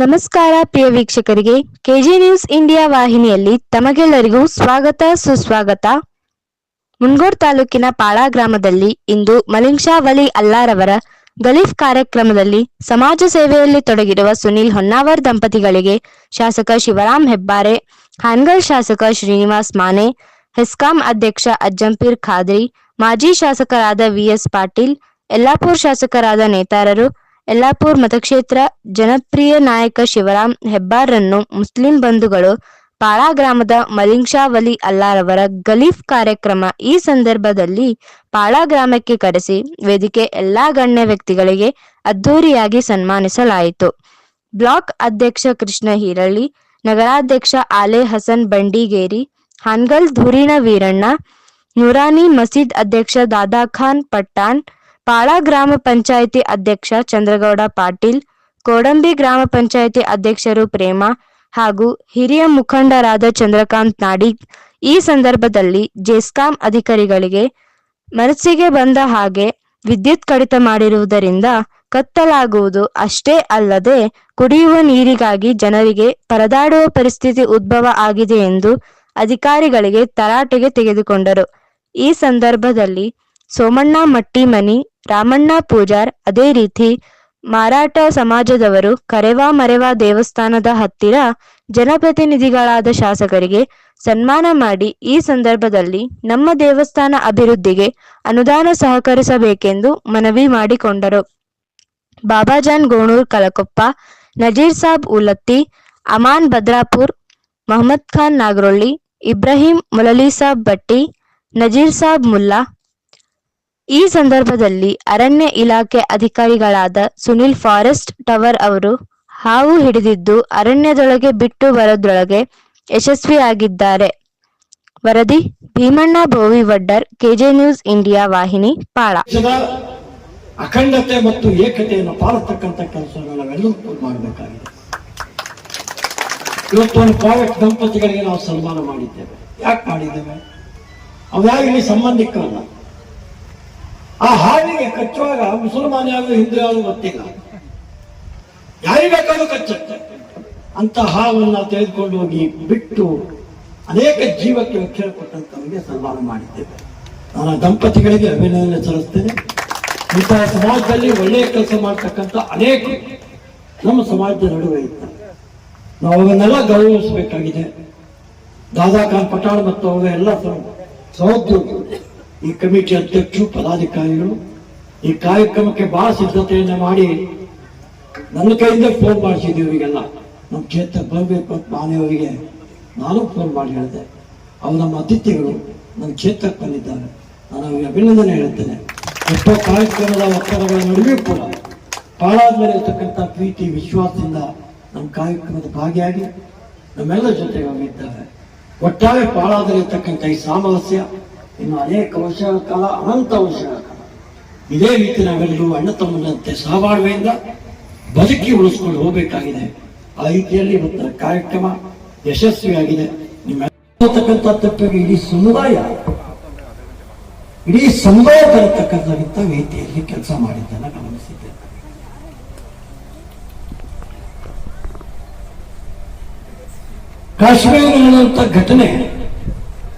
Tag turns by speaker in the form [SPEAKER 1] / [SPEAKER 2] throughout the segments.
[SPEAKER 1] ನಮಸ್ಕಾರ ಪ್ರಿಯ ವೀಕ್ಷಕರಿಗೆ, KG news India ವಾಹಿನಿಯಲ್ಲಿ ತಮಗೆಲ್ಲರಿಗೂ ಸ್ವಾಗತ, ಸುಸ್ವಾಗತ. ಮುನ್ಗೋಡ್ ತಾಲೂಕಿನ ಪಾಳಾ ಗ್ರಾಮದಲ್ಲಿ ಇಂದು ಮಲಿಂಶಾವಳಿ ವಲಿ ಅಲ್ಲಾರವರ ಗಲೀಫ್ ಕಾರ್ಯಕ್ರಮದಲ್ಲಿ ಸಮಾಜ ಸೇವೆಯಲ್ಲಿ ತೊಡಗಿರುವ ಸುನೀಲ್ ಹೊನ್ನಾವರ್ ದಂಪತಿಗಳಿಗೆ ಶಾಸಕ ಶಿವರಾಮ್ ಹೆಬ್ಬಾರೆ ಹಾನ್ಗಲ್ ಶಾಸಕ ಶ್ರೀನಿವಾಸ್ ಮಾನೆ, ಹೆಸ್ಕಾಂ ಅಧ್ಯಕ್ಷ ಅಜ್ಜಂಪೀರ್ ಖಾದ್ರಿ, ಮಾಜಿ ಶಾಸಕರಾದ ವಿಎಸ್ ಪಾಟೀಲ್, ಯಲ್ಲಾಪುರ್ ಶಾಸಕರಾದ ನೇತಾರರು ಯಲ್ಲಾಪುರ್ ಮತಕ್ಷೇತ್ರ ಜನಪ್ರಿಯ ನಾಯಕ ಶಿವರಾಮ್ ಹೆಬ್ಬಾರ್ರನ್ನು ಮುಸ್ಲಿಂ ಬಂಧುಗಳು ಪಾಳಾ ಗ್ರಾಮದ ಮಲಿಂಗ್ ಶಾ ವಲಿ ಅಲ್ಲಾರವರ ಗಲೀಫ್ ಕಾರ್ಯಕ್ರಮ ಈ ಸಂದರ್ಭದಲ್ಲಿ ಪಾಳಾ ಗ್ರಾಮಕ್ಕೆ ಕರೆಸಿ ವೇದಿಕೆ ಎಲ್ಲಾ ಗಣ್ಯ ವ್ಯಕ್ತಿಗಳಿಗೆ ಅದ್ಧೂರಿಯಾಗಿ ಸನ್ಮಾನಿಸಲಾಯಿತು. ಬ್ಲಾಕ್ ಅಧ್ಯಕ್ಷ ಕೃಷ್ಣ ಹೀರಳ್ಳಿ, ನಗರಾಧ್ಯಕ್ಷ ಆಲೆ ಹಸನ್ ಬಂಡಿಗೇರಿ, ಹಾನ್ಗಲ್ ಧೂರಿನ ವೀರಣ್ಣ, ನೂರಾನಿ ಮಸೀದ್ ಅಧ್ಯಕ್ಷ ದಾದಾ ಖಾನ್ ಪಟ್ಟಾಣ್ ಪಾಳಾ ಗ್ರಾಮ ಪಂಚಾಯಿತಿ ಅಧ್ಯಕ್ಷ ಚಂದ್ರಗೌಡ ಪಾಟೀಲ್, ಕೋಡಂಬಿ ಗ್ರಾಮ ಪಂಚಾಯಿತಿ ಅಧ್ಯಕ್ಷರು ಪ್ರೇಮ ಹಾಗೂ ಹಿರಿಯ ಮುಖಂಡರಾದ ಚಂದ್ರಕಾಂತ್ ನಾಡಿಗ್ ಈ ಸಂದರ್ಭದಲ್ಲಿ ಜೆಸ್ಕಾಂ ಅಧಿಕಾರಿಗಳಿಗೆ ಮನಸ್ಸಿಗೆ ಬಂದ ಹಾಗೆ ವಿದ್ಯುತ್ ಕಡಿತ ಮಾಡಿರುವುದರಿಂದ ಕತ್ತಲಾಗುವುದು ಅಷ್ಟೇ ಅಲ್ಲದೆ ಕುಡಿಯುವ ನೀರಿಗಾಗಿ ಜನರಿಗೆ ಪರದಾಡುವ ಪರಿಸ್ಥಿತಿ ಉದ್ಭವ ಆಗಿದೆ ಎಂದು ಅಧಿಕಾರಿಗಳಿಗೆ ತರಾಟೆಗೆ ತೆಗೆದುಕೊಂಡರು. ಈ ಸಂದರ್ಭದಲ್ಲಿ ಸೋಮಣ್ಣ ಮಟ್ಟಿಮನಿ, ರಾಮಣ್ಣ ಪೂಜಾರ್ ಅದೇ ರೀತಿ ಮಾರಾಟ ಸಮಾಜದವರು ಕರೆವಾ ಮರೆವಾ ದೇವಸ್ಥಾನದ ಹತ್ತಿರ ಜನಪ್ರತಿನಿಧಿಗಳಾದ ಶಾಸಕರಿಗೆ ಸನ್ಮಾನ ಮಾಡಿ ಈ ಸಂದರ್ಭದಲ್ಲಿ ನಮ್ಮ ದೇವಸ್ಥಾನ ಅಭಿವೃದ್ಧಿಗೆ ಅನುದಾನ ಸಹಕರಿಸಬೇಕೆಂದು ಮನವಿ ಮಾಡಿಕೊಂಡರು. ಬಾಬಾಜಾನ್ ಗೋಣೂರ್ ಕಲಕೊಪ್ಪ ನಜೀರ್ ಸಾಬ್ ಉಲತ್ತಿ, ಅಮಾನ್ ಭದ್ರಾಪುರ್, ಮೊಹಮ್ಮದ್ ಖಾನ್ ನಾಗ್ರೊಳ್ಳಿ, ಇಬ್ರಾಹಿಂ ಮುಲಲಿ ಸಾಬ್ ಭಟ್ಟಿ, ನಜೀರ್ ಸಾಬ್ ಮುಲ್ಲಾ ಈ ಸಂದರ್ಭದಲ್ಲಿ ಅರಣ್ಯ ಇಲಾಖೆ ಅಧಿಕಾರಿಗಳಾದ ಸುನಿಲ್ ಫಾರೆಸ್ಟ್ ಟವರ್ ಅವರು ಹಾವು ಹಿಡಿದಿದ್ದು ಅರಣ್ಯದೊಳಗೆ ಬಿಟ್ಟು ಬರೋದ್ರೊಳಗೆ ಯಶಸ್ವಿಯಾಗಿದ್ದಾರೆ. ವರದಿ, Bhimanna Bhovi Vaddar, KJ news India ವಾಹಿನಿ, ಪಾಳ.
[SPEAKER 2] ಅಖಂಡತೆ ಮತ್ತು ಏಕತೆಯನ್ನು ಪಾಲತಕ್ಕಂಥ ಕೆಲಸವನ್ನು ನಾವೆಲ್ಲರೂ ಮಾಡಬೇಕಾಗಿದೆ. ಇವತ್ತು ಒಂದು ದಂಪತಿಗಳಿಗೆ ನಾವು ಸನ್ಮಾನ ಮಾಡಿದ್ದೇವೆ. ಯಾಕೆ ಮಾಡಿದ್ದೇವೆ? ಅವ್ಯಾಗಲಿ ಸಂಬಂಧಿಕರಲ್ಲ. ಆ ಹಾವಿಗೆ ಕಚ್ಚುವಾಗ ಮುಸಲ್ಮಾನ ಯಾರು ಹಿಂದೂ ಯಾರು ಗೊತ್ತಿಲ್ಲ. ಯಾರಿಗೆ ಬೇಕಾದ್ರೂ ಕಚ್ಚುತ್ತೆ ಅಂತ ಹಾವನ್ನು ತೆಗೆದುಕೊಂಡು ಹೋಗಿ ಬಿಟ್ಟು ಅನೇಕ ಜೀವಕ್ಕೆ ರಕ್ಷಣೆ ಕೊಟ್ಟಂತವರಿಗೆ ಸನ್ಮಾನ ಮಾಡಿದ್ದೇವೆ. ನಾನು ದಂಪತಿಗಳಿಗೆ ಅಭಿನಂದನೆ ಸಲ್ಲಿಸ್ತೇನೆ. ಇಂತಹ ಸಮಾಜದಲ್ಲಿ ಒಳ್ಳೆಯ ಕೆಲಸ ಮಾಡ್ತಕ್ಕಂಥ ಅನೇಕ ನಮ್ಮ ಸಮಾಜದ ನಡುವೆ ಇದ್ದಾರೆ. ನಾವು ಅವನ್ನೆಲ್ಲ ಗೌರವಿಸಬೇಕಾಗಿದೆ. ದಾದಾ ಖಾನ್ ಪಠಾಣ್ ಮತ್ತು ಅವರ ಎಲ್ಲ ಸಹ- ಸಹೋದ್ಯೋಗಿಗಳು. ಈ ಕಮಿಟಿ ಅಧ್ಯಕ್ಷರು, ಪದಾಧಿಕಾರಿಗಳು ಈ ಕಾರ್ಯಕ್ರಮಕ್ಕೆ ಬಹಳ ಸಿದ್ಧತೆಯನ್ನು ಮಾಡಿ ನನ್ನ ಕೈಯಿಂದ ಫೋನ್ ಮಾಡಿಸಿದ್ದೆ ಇವರಿಗೆಲ್ಲ ನಮ್ಮ ಕ್ಷೇತ್ರ ಬರಬೇಕು ಅಂತ ಮಾನೆಯವರಿಗೆ ನಾನು ಫೋನ್ ಮಾಡಿ ಹೇಳಿದೆ. ಅವರು ನಮ್ಮ ಅತಿಥಿಗಳು ನನ್ನ ಕ್ಷೇತ್ರಕ್ಕೆ ಬಂದಿದ್ದಾರೆ. ನಾನು ಅವರಿಗೆ ಅಭಿನಂದನೆ ಹೇಳುತ್ತೇನೆ ಎಷ್ಟೋ ಕಾರ್ಯಕ್ರಮದ ಒತ್ತಡಗಳ ನಡುವೆಯೂ ಕೂಡ ಪಾಳಾದ ಮೇಲೆ ಇರ್ತಕ್ಕಂಥ ಪ್ರೀತಿ, ವಿಶ್ವಾಸದಿಂದ ನಮ್ಮ ಕಾರ್ಯಕ್ರಮದ ಭಾಗಿಯಾಗಿ ನಮ್ಮೆಲ್ಲ ಜೊತೆಗೆ ಹೋಗಿದ್ದಾರೆ ಒಟ್ಟಾರೆ ಪಾಳಾದಲ್ಲಿರ್ತಕ್ಕಂಥ ಈ ಸಾಮರಸ್ಯ ಇನ್ನು ಅನೇಕ ವರ್ಷಗಳ ಕಾಲ ಅನಂತ ವರ್ಷಗಳ ಕಾಲ. ಇದೇ ರೀತಿ ನಾವೆಲ್ಲರೂ ಅಣ್ಣ ತಮ್ಮನಂತೆ ಸಹಬಾಳ್ವೆಯಿಂದ ಬದುಕಿ ಉಳಿಸ್ಕೊಂಡು ಹೋಗಬೇಕಾಗಿದೆ. ಆ ರೀತಿಯಲ್ಲಿ ಇವತ್ತಿನ ಕಾರ್ಯಕ್ರಮ ಯಶಸ್ವಿಯಾಗಿದೆ. ನಿಮ್ಮತಕ್ಕಂಥ ತಪ್ಪಿಗೆ ಇಡೀ ಸಮುದಾಯ ಇಡೀ ಸಮುದಾಯ ಬರತಕ್ಕಂಥ ರೀತಿಯಲ್ಲಿ ಕೆಲಸ ಮಾಡಿದ್ದನ್ನು ಗಮನಿಸಿದ್ದೆ ಕಾಶ್ಮೀರ ಘಟನೆ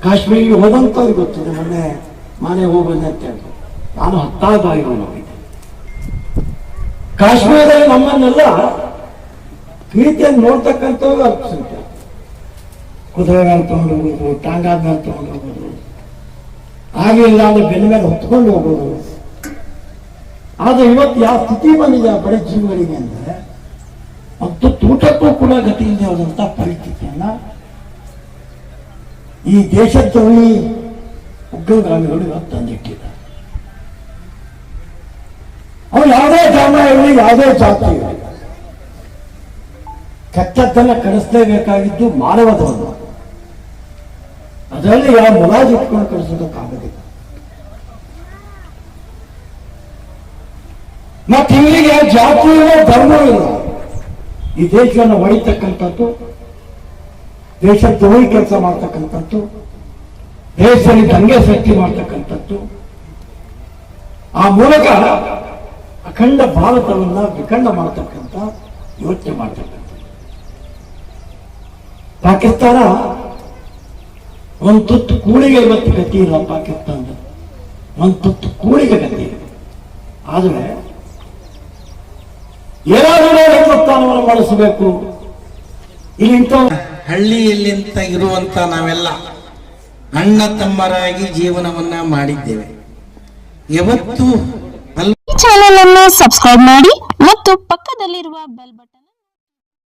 [SPEAKER 2] ಕಾಶ್ಮೀರಿಗೆ ಹೋದಂಥವ್ರಿಗೆ ಗೊತ್ತು ಮೊನ್ನೆ ಮನೆ ಹೋಗ್ಬಂದೆ ಅಂತ ನಾನು ಹತ್ತಾರು ಬಾರಿ ಹೋಗಿದ್ದೆ ಕಾಶ್ಮೀರದಲ್ಲಿ ನಮ್ಮನ್ನೆಲ್ಲ ಪ್ರೀತಿಯನ್ನು ನೋಡ್ತಕ್ಕಂಥವ್ರು ಅರ್ಥಿಸುತ್ತೆ ಕುದುರೆ ಮೇಲೆ ತಗೊಂಡು ಹೋಗೋದು ಟಾಂಗಾದ ಮೇಲೆ ತಗೊಂಡು ಹೋಗೋದು ಹಾಗೆ ಇಲ್ಲ ಅಂದ್ರೆ ಬೆನ್ನ ಮೇಲೆ ಹೊತ್ಕೊಂಡು ಹೋಗೋದು ಆದ್ರೆ ಇವತ್ತು ಯಾವ ಸ್ಥಿತಿ ಬಂದಿದೆ ಆ ಬಡ ಜೀವಗಳಿಗೆ ಅಂದ್ರೆ, ಮತ್ತು ತೂಟಕ್ಕೂ ಕೂಡ ಗತಿ ಇಲ್ಲದೆ ಹೋದಂತ ಪರಿಸ್ಥಿತಿಯನ್ನ ಈ ದೇಶದಲ್ಲಿ ಉಗ್ರಗಾಮಿಗಳು ಇವತ್ತು ತಂದಿಟ್ಟಿದ್ದಾರೆ ಅವ್ರು ಯಾವುದೇ ಧರ್ಮ ಇರಲಿ, ಯಾವುದೇ ಜಾತಿ ಇರಲಿ, ಕೆಟ್ಟದ್ದನ್ನು ಕಳಿಸಲೇಬೇಕಾಗಿದ್ದು ಮಾನವ ಧರ್ಮ. ಅದರಲ್ಲಿ ಯಾವ ಮುಲಾಜ್ ಇಟ್ಕೊಂಡು ಕಳಿಸೋದಕ್ಕಾಗೋದಿಲ್ಲ ಮತ್ತೆ ಇವರಿಗೆ ಜಾತಿ ಇಲ್ಲ ಧರ್ಮ ಇಲ್ಲ. ಈ ದೇಶವನ್ನು ಹೊಡಿತಕ್ಕಂಥದ್ದು ದೇಶ ದ್ರೋಹಿ ಕೆಲಸ ಮಾಡ್ತಕ್ಕಂಥದ್ದು, ದೇಶದಲ್ಲಿ ದಂಗೆ ಸೃಷ್ಟಿ ಮಾಡ್ತಕ್ಕಂಥದ್ದು. ಆ ಮೂಲಕ ಅಖಂಡ ಭಾರತವನ್ನ ವಿಖಂಡ ಮಾಡ್ತಕ್ಕಂಥ ಯೋಚನೆ ಮಾಡ್ತಕ್ಕಂಥ ಪಾಕಿಸ್ತಾನ ಒಂದು ತುತ್ತು ಕೂಳಿಗೆ ಇವತ್ತು ಗತಿ ಇಲ್ಲ ಪಾಕಿಸ್ತಾನದ. ಒಂದು ತುತ್ತು ಕೂಳಿಗೆ ಗತಿ ಇಲ್ಲ. ಆದರೆ ಏನಾದರೂ ಹಿಂದೂಸ್ತಾನವನ್ನು ಮಾಡಿಸಬೇಕು ಇಲ್ಲಿ ಇಂಥ
[SPEAKER 3] ಹಳ್ಳಿಯಲ್ಲಿಂತ ಇರುವಂತ ನಾವೆಲ್ಲ ಅಣ್ಣ ತಮ್ಮರಾಗಿ ಜೀವನವನ್ನ ಮಾಡಿದ್ದೇವೆ. ಯಾವತ್ತು
[SPEAKER 4] ಚಾನೆಲ್ ಅನ್ನು ಸಬ್ಸ್ಕ್ರೈಬ್ ಮಾಡಿ ಮತ್ತು ಪಕ್ಕದಲ್ಲಿರುವ ಬೆಲ್ ಬಟನ್